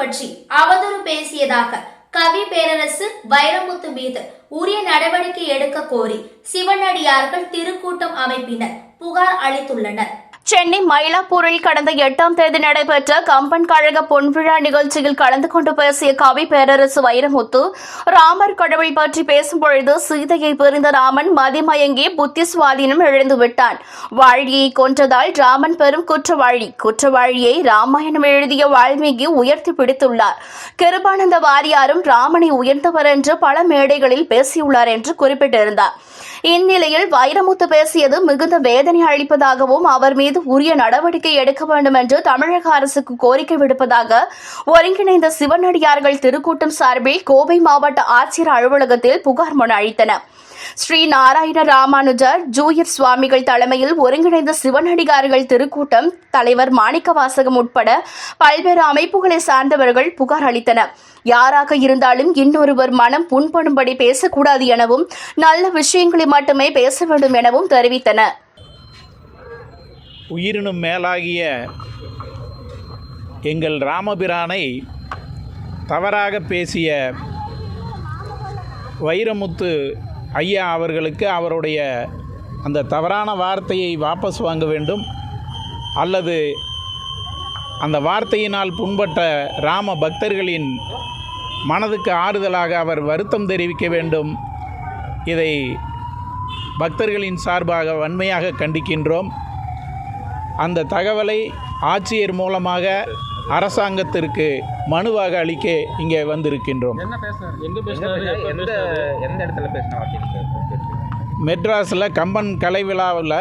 பற்றி அவதூறு பேசியதாக கவி பேரரசு வைரமுத்து மீது உரிய நடவடிக்கை எடுக்க கோரி சிவனடியார்கள் திருக்கூட்டம் அமைப்பினர் புகார் அளித்துள்ளனர். சென்னை மயிலாப்பூரில் கடந்த எட்டாம் தேதி நடைபெற்ற கம்பன் கழக பொன்விழா நிகழ்ச்சியில் கலந்து கொண்டு பேசிய கவி பேரரசு வைரமுத்து ராமர் கடவுள் பற்றி பேசும்பொழுது சீதையை பிரிந்த ராமன் மதிமயங்கி புத்தி சுவாதீனம் இழந்துவிட்டான் வாழியை கொன்றதால் ராமன் பெரும் குற்றவாளி. குற்றவாளியை ராமாயணம் எழுதிய வால்மீகி உயர்த்தி பிடித்துள்ளார். கிருபானந்த வாரியாரும் ராமனை உயர்ந்தவர் என்று பல மேடைகளில் பேசியுள்ளார் என்று குறிப்பிட்டிருந்தார். இந்நிலையில் வைரமுத்து பேசியது மிகுந்த வேதனை அளிப்பதாகவும் அவர் மீது உரிய நடவடிக்கை எடுக்க வேண்டும் என்று தமிழக அரசுக்கு கோரிக்கை விடுப்பதாக ஒருங்கிணைந்த சிவனடியார்கள் திருக்கூட்டம் சார்பில் கோவை மாவட்ட ஆட்சியர் அலுவலகத்தில் புகார் மனு அளித்தனர். ஸ்ரீ நாராயண ராமானுஜர் ஜூயர் சுவாமிகள் தலைமையில் ஒருங்கிணைந்த சிவனடிகாரிகள் திருக்கூட்டம் தலைவர் மாணிக்கவாசகம் உட்பட பல்வேறு அமைப்புகளை சார்ந்தவர்கள் புகார் அளித்தனர். யாராக இருந்தாலும் இன்னொருவர் மனம் புண்படும்படி பேசக்கூடாது எனவும் நல்ல விஷயங்களை மட்டுமே பேச வேண்டும் எனவும் தெரிவித்தனர். உயிரினும் மேலாகிய எங்கள் ராமபிரானை தவறாக பேசிய வைரமுத்து ஐயா அவர்களுக்கு அவருடைய அந்த தவறான வார்த்தையை வாபஸ் வாங்க வேண்டும் அல்லது அந்த வார்த்தையினால் புண்பட்ட ராம பக்தர்களின் மனதுக்கு ஆறுதலாக அவர் வருத்தம் தெரிவிக்க வேண்டும். இதை பக்தர்களின் சார்பாக வன்மையாக கண்டிக்கின்றோம். அந்த தகவலை ஆட்சியர் மூலமாக அரசாங்கத்திற்கு மனுவாக அளிக்க இங்கே வந்திருக்கின்றோம். மெட்ராஸில் கம்பன் கலை விழாவில்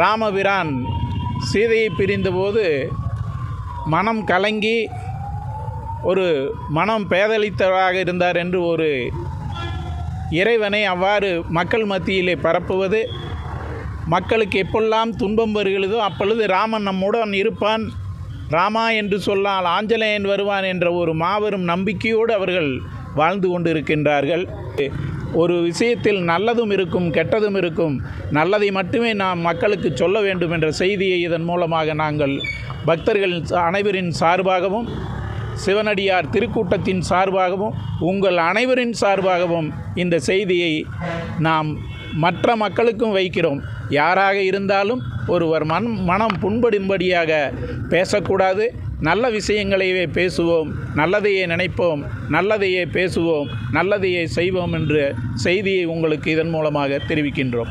ராமபிரான் சீதையை பிரிந்தபோது மனம் கலங்கி ஒரு மனம் பேதலித்தவராக இருந்தார் என்று ஒரு இறைவனை அவ்வாறு மக்கள் மத்தியிலே பரப்புவது மக்களுக்கு எப்பெல்லாம் துன்பம் வருகிறதோ அப்பொழுது ராமன் நம்முடன் இருப்பான். ராமா என்று சொன்னால் ஆஞ்சலேயன் வருவான் என்ற ஒரு மாபெரும் நம்பிக்கையோடு அவர்கள் வாழ்ந்து கொண்டிருக்கின்றார்கள். ஒரு விஷயத்தில் நல்லதும் இருக்கும் கெட்டதும் இருக்கும். நல்லதை மட்டுமே நாம் மக்களுக்கு சொல்ல வேண்டும் என்ற செய்தியை இதன் மூலமாக நாங்கள் பக்தர்கள் அனைவரின் சார்பாகவும் சிவனடியார் திருக்கூட்டத்தின் சார்பாகவும் உங்கள் அனைவரின் சார்பாகவும் இந்த செய்தியை நாம் மற்ற மக்களுக்கும் வைக்கிறோம். யாராக இருந்தாலும் ஒருவர் மன் மனம் புண்படும்படியாக பேசக்கூடாது. நல்ல விஷயங்களையே பேசுவோம். நல்லதையே நினைப்போம். நல்லதையே பேசுவோம். நல்லதையே செய்வோம் என்ற செய்தியை உங்களுக்கு இதன் மூலமாக தெரிவிக்கின்றோம்.